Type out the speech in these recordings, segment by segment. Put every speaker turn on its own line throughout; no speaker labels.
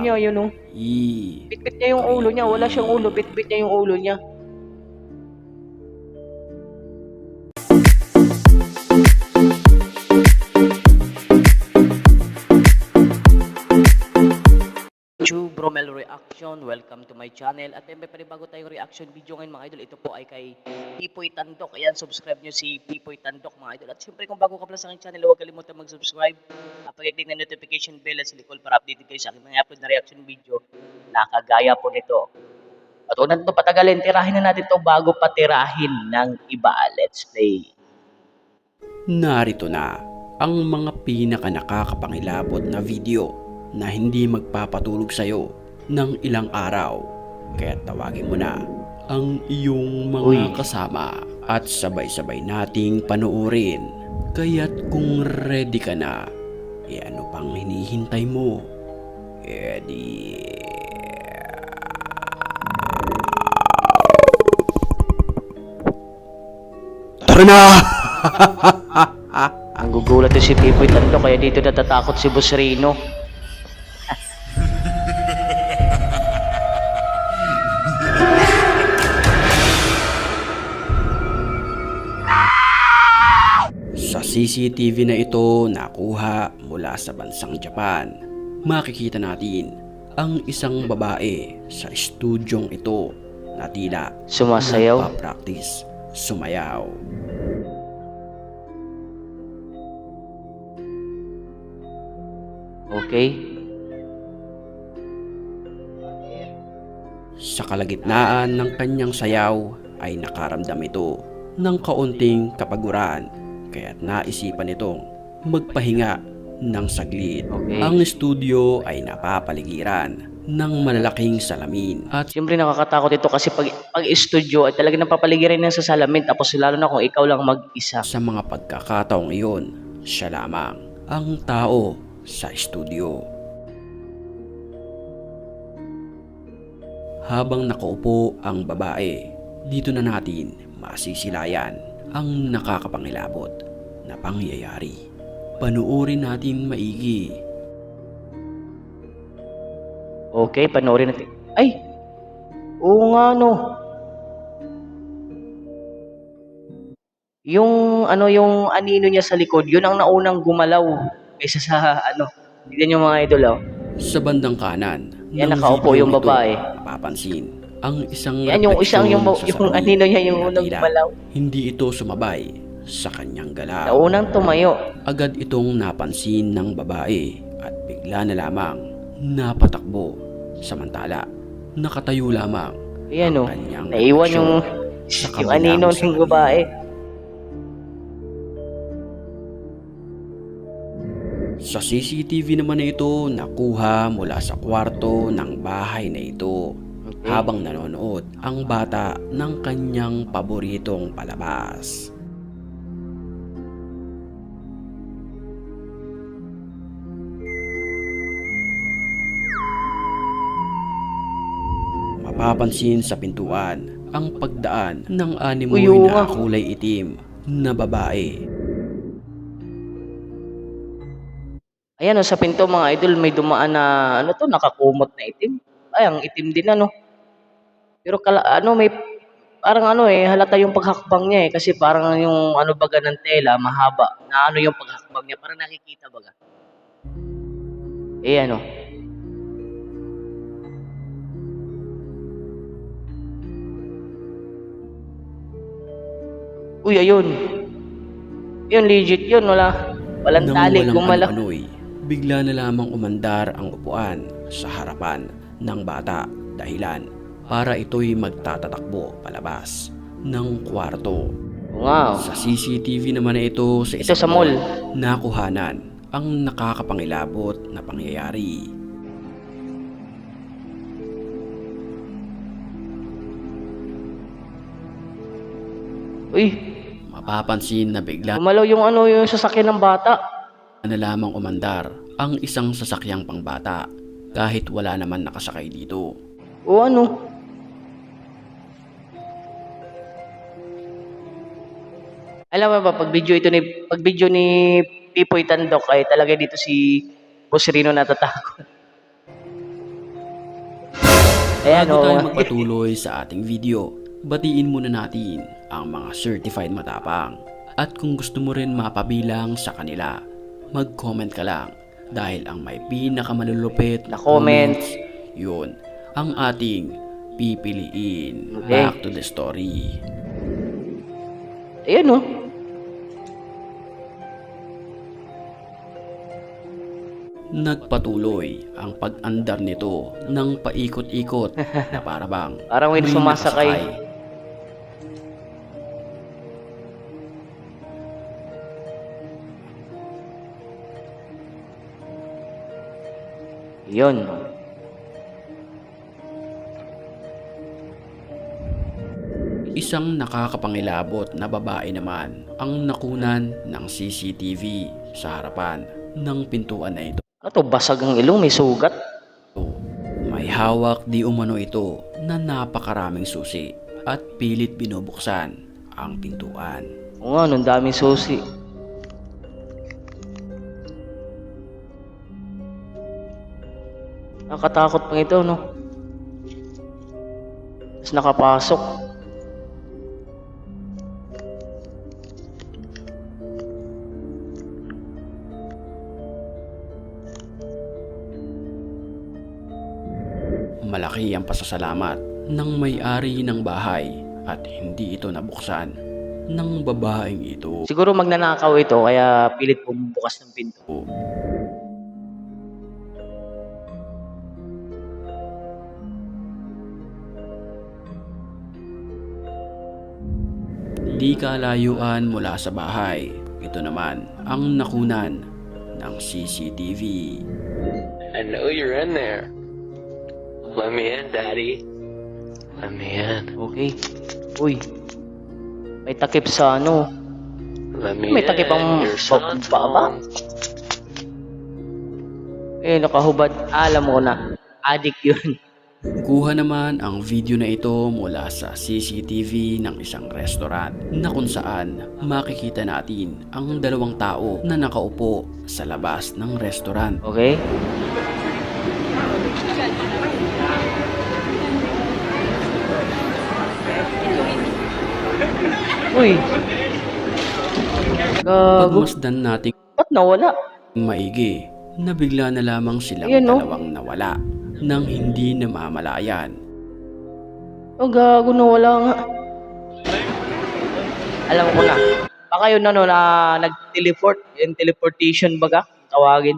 niya, yun oh.
I.
Bitbit niya yung ulo niya. Wala siyang ulo. Bitbit niya yung ulo niya. Reaction, welcome to my channel. At may panibago tayong reaction video ngayon mga idol Ito po ay kay Pipoy Tandok. Ayan, subscribe nyo si Pipoy Tandok mga idol. At syempre kung bago ka pala sa aking channel Huwag kalimutan mag-subscribe. At pag-click ng notification bell at silikol para updated kayo sa aking mga upload na reaction video Nakagaya po nito. At natin ito patagalin. Tirahin na natin ito bago patirahin ng iba. Let's play.
Narito na ang mga pinaka nakakapangilabot na video na hindi magpapatulog sa'yo ng ilang araw. Kaya tawagin mo na ang iyong mga
Uy.
kasama at sabay-sabay nating panoorin. Kaya't kung ready ka na, e ano pang hinihintay mo? Eddie... Tara na!
Ang gugulat si Pipoy Tandok Kaya dito natatakot si Boss Rino
CCTV na ito nakuha mula sa bansang Japan, makikita natin ang isang babae sa estudyong ito na tila
Sumasayaw?
nagpa-practice sumayaw.
Okay.
Sa kalagitnaan ng kanyang sayaw ay nakaramdam ito ng kaunting kapaguran kaya't naisipan nitong magpahinga ng saglit.
Okay.
Ang studio ay napapaligiran ng malalaking salamin at
Siyempre nakakatakot ito kasi pag, pag studio ay talaga napapaligiran na sa salamin tapos lalo na kung ikaw lang mag-isa.
sa mga pagkakataong iyon, siya lamang ang tao sa studio. Habang nakaupo ang babae, dito na natin masisilayan ang nakakapangilabot na pangyayari. Panuorin natin maigi.
Okay, panoorin natin. Ay! Oo nga no. Yung ano yung anino niya sa likod, yun ang naunang gumalaw kaysa sa ano. Tignan yung mga idol oh.
Sa bandang kanan,
Yan, nakaupo yung babae.
Mapapansin ang isang
Yan yung isang yung, yung
salamin
anino niya yung
na
unang gumalaw.
Hindi ito sumabay sa kanyang galaw.
Naunang tumayo.
Agad itong napansin ng babae at bigla na lamang napatakbo. Samantala, nakatayo lamang
Ayan oh.
kanyang
Naiwan yung yung anino ng babae.
Sa CCTV naman na ito nakuha mula sa kwarto ng bahay na ito
Okay.
habang nanonood ang bata ng kanyang paboritong palabas. Mapapansin sa pintuan ang pagdaan ng animoy
Uy, oo
na kulay itim na babae.
Ayan oh, sa pinto mga idol may dumaan na ano to nakakumot na itim. Ay, ang itim din ano. Pero kala, ano may parang ano eh halata yung paghakbang niya eh kasi parang yung ano baga ng tela mahaba na ano yung paghakbang niya parang nakikita baga. Eh ano. Uy, ayun. Yun, legit yun. Wala, walang
Nang
tali.
walang
Gumala.
ano-ano'y, bigla na lamang umandar ang upuan sa harapan ng bata dahilan para ito'y magtatatakbo palabas ng kwarto.
Wow.
Sa CCTV naman na ito sa
Ito
isang
sa mall.
nakuhanan ang nakakapangilabot na pangyayari.
Uy,
Mapapansin na bigla
gumalaw yung ano yung sasakyan ng bata.
na lamang umandar ang isang sasakyang pangbata kahit wala naman nakasakay dito.
O ano? Alam mo ba, pag video ito ni, pag video ni Pipoy Tandok ay talaga dito si Boss Rino natatakot. Ayan,
Bago tayo magpatuloy sa ating video, batiin muna natin ang mga certified matapang. At kung gusto mo rin mapabilang sa kanila, mag-comment ka lang dahil ang may pinakamalulupit
Na comments.
yun ang ating pipiliin.
Okay.
Back to the story.
Ayan, oh.
Nagpatuloy ang pag-andar nito ng paikot-ikot na parabang
Parang may sumasakay. Yun.
Isang nakakapangilabot na babae naman ang nakunan ng CCTV sa harapan ng pintuan na ito.
Ato, basag ang ilong, may sugat.
May hawak di umano ito na napakaraming susi at pilit binubuksan ang pintuan.
Oo nga, nung daming susi. Nakatakot pang ito, no? Tapos nakapasok.
Malaki ang pasasalamat ng may-ari ng bahay at hindi ito nabuksan ng babaeng ito.
Siguro magnanakaw ito, kaya pilit bumubukas ng pinto.
Di kalayuan mula sa bahay. Ito naman ang nakunan ng CCTV.
I know you're in there. Let me in, Daddy. Let me in.
Okay. Uy. May takip sa ano.
Let me
May takip ang baba. Eh, nakahubad. Alam mo na. Addict yun.
Kuha naman ang video na ito mula sa CCTV ng isang restaurant na kung saan makikita natin ang dalawang tao na nakaupo sa labas ng restaurant.
Okay? Uy. Gago.
Pagmasdan nating
Ba't nawala?
maigi na bigla na lamang silang
Ayan, no?
dalawang nawala nang hindi namamalayan.
Oh, gago nawala nga. Alam ko na. Baka yun ano na nag-teleport. Yung teleportation baga. Tawagin.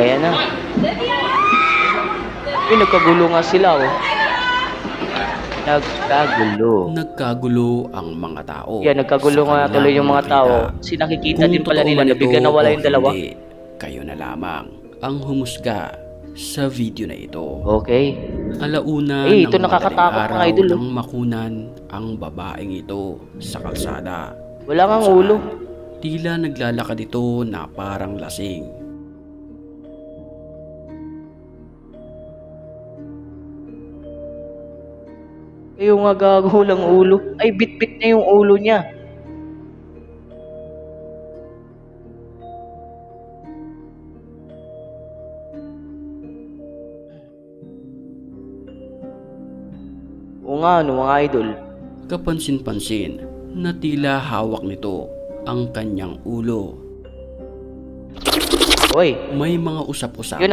Ayan na. Uy, nagkagulo nga sila, oh. Nagkagulo.
Nagkagulo ang mga tao.
Yan, nagkagulo nga tuloy yung mga tao. Kasi nakikita
Kung
din pala nila na bigla nawala yung dalawa.
hindi, kayo na lamang ang humusga sa video na ito.
Okay.
Alauna
Eh, ito
ng
nakakatakot,
araw
idol, oh.
nang makunan ang babaeng ito sa kalsada.
Wala kang ulo.
Tila naglalakad ito na parang lasing.
Kayo nga gago lang ulo. Ay, bit-bit niya yung ulo niya. Oo nga, ano mga idol.
Kapansin-pansin na tila hawak nito ang kanyang ulo.
Hoy,
May mga
yun ang...
usap-usapan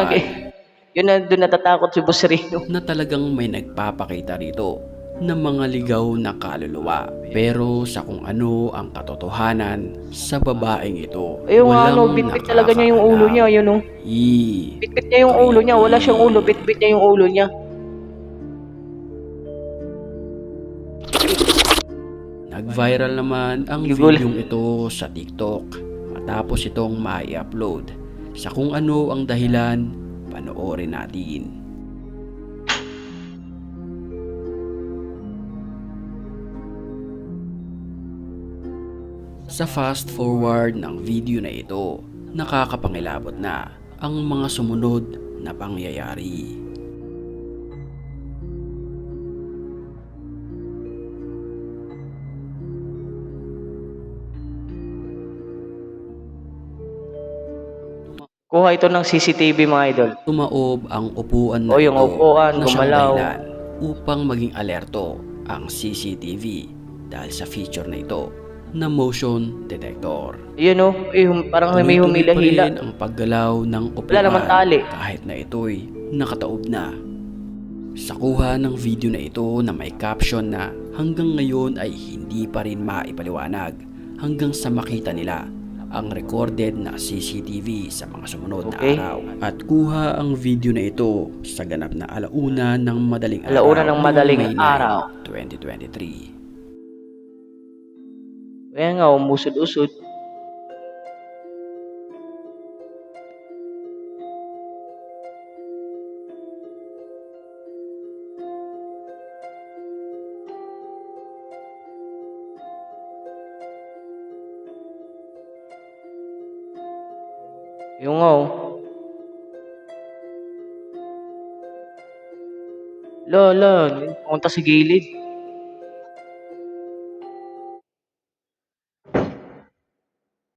Yun na doon natatakot si Boss Rino.
na talagang may nagpapakita rito ng mga ligaw na kaluluwa. Pero sa kung ano ang katotohanan sa babaeng ito,
Ayun nga, ano,
walang
bit-bit talaga niya yung ulo niya. Yun, oh.
I,
Bit-bit niya yung ulo niya. Wala siyang ulo. Bit-bit niya yung ulo niya.
Nag-viral naman ang
Gigol.
videong ito sa TikTok matapos itong mai-upload. Sa kung ano ang dahilan, panoorin natin. Sa fast forward ng video na ito, nakakapangilabot na ang mga sumunod na pangyayari.
Kuha ito ng CCTV mga idol.
Tumaob ang upuan na
O, yung
ito
upuan,
na
gumalaw.
upang maging alerto ang CCTV dahil sa feature na ito na motion detector.
Yun o, eh, hum- parang may
Tuloy-tuloy pa
humila-hila.
ang paggalaw ng upuan
Wala naman tali.
kahit na ito'y nakataob na. Sa kuha ng video na ito na may caption na hanggang ngayon ay hindi pa rin maipaliwanag hanggang sa makita nila ang recorded na CCTV sa mga sumunod
Okay.
na araw. At kuha ang video na ito sa ganap na alauna ng madaling
Alauna
araw.
ng madaling
May 9,
araw.
2023.
Kaya nga, umusod-usod. Yung nga, oh. La, la, pumunta sa gilid.